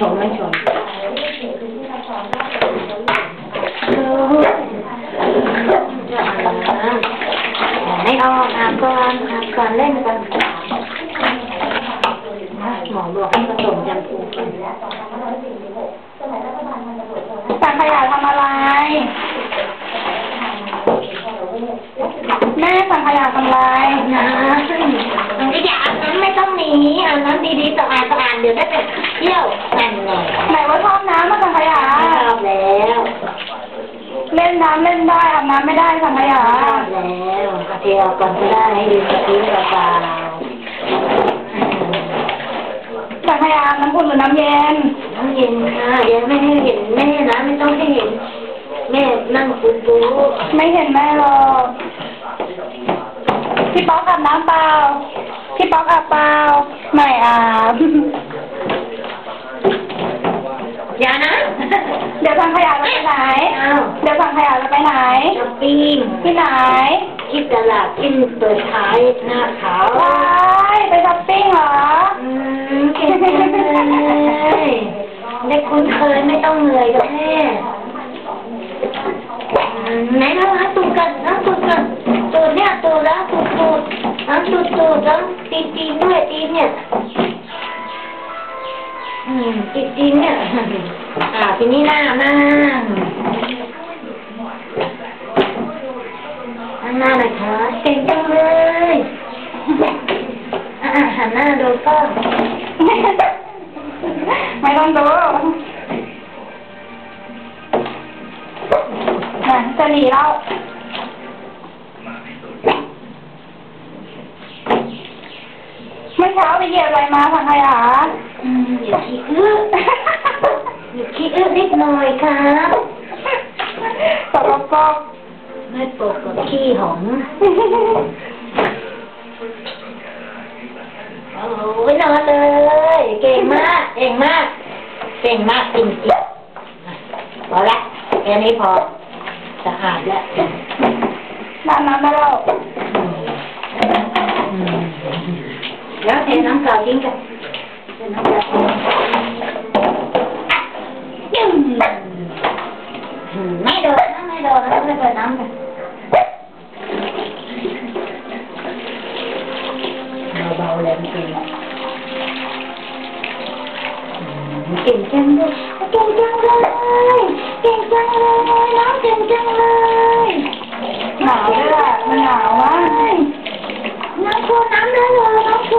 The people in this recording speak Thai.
ชมไม่ชมไม่ออกอาบก่อนอาบก่อนเล่นกันหมอบอกให้ผสมยำปูก่อนสังขยาทำอะไร แม่สังขยาทำอะไร นะมันก็อย่าอาบน้ำไม่ต้องห นีอาบน้ำดีๆสะอาดสะอาดเดี๋ยวได้ไปเที่ยวนั่นไงไหนว่าชอบน้ำมาสังขยาชอบแล้วเล่นน้ำเล่นได้อาบน้ำไม่ได้สังขยาชอบแล้วกะเทียมก่อนก็ได้ให้ดูกะทิเปล่าสังขยาน้ำอุ่นหรือน้ำเย็นๆน้ำเย็นค่ะเดี๋ยวไม่ให้เห็นแม่นะไม่ต้องให้เห็นแม่นั่งปูปูไม่เห็นแม่หรอก พี่ป๊อกอาบน้ำเปล่า พี่ป๊อกอาบเปล่า ไม่อาบอย่านะ เดี๋ยวสังขยาจะไปไหน อ้าวเดี๋ยวสังขยาจะไปไหนช้อปปิ้งที่ไหน ที่ตลาดที่เปิดขายหน้าขาวว้ายไปช้อปปิ้ง ตูดตูดน้ำตูดตูดแล้วตีนตีนด้วยตีนเนี่ยอืมตีนตีนเนี่ยอ่าทีนี้หน้านั่งหน้าหน่อยค่ะเก่งจังเลยอ่าหันหน้าดูกล้องไม่ต้องดูน่ะจะหนีเรา เมื่อเช้าไปเหยียบอะไรมาสังขยาอืมอย่าขี้อื้ออย่าขี้อื้อนิดหน่อยครับสกปรกไม่ปกกับขี้หอมโอ้โหนอนเลย เก่งมาก เก่งมาก เก่งมากจริงๆพอละแค่นี้พอสะอาดแล้วน้ำน้ำได้แล้ว อืม แล้วเทน้ำเปล่าทิ้งกันเทน้ำเปล่าทิ้งยึ่งอืมไม่โน้ำโคน้ำแล้วเหรอน้ำโค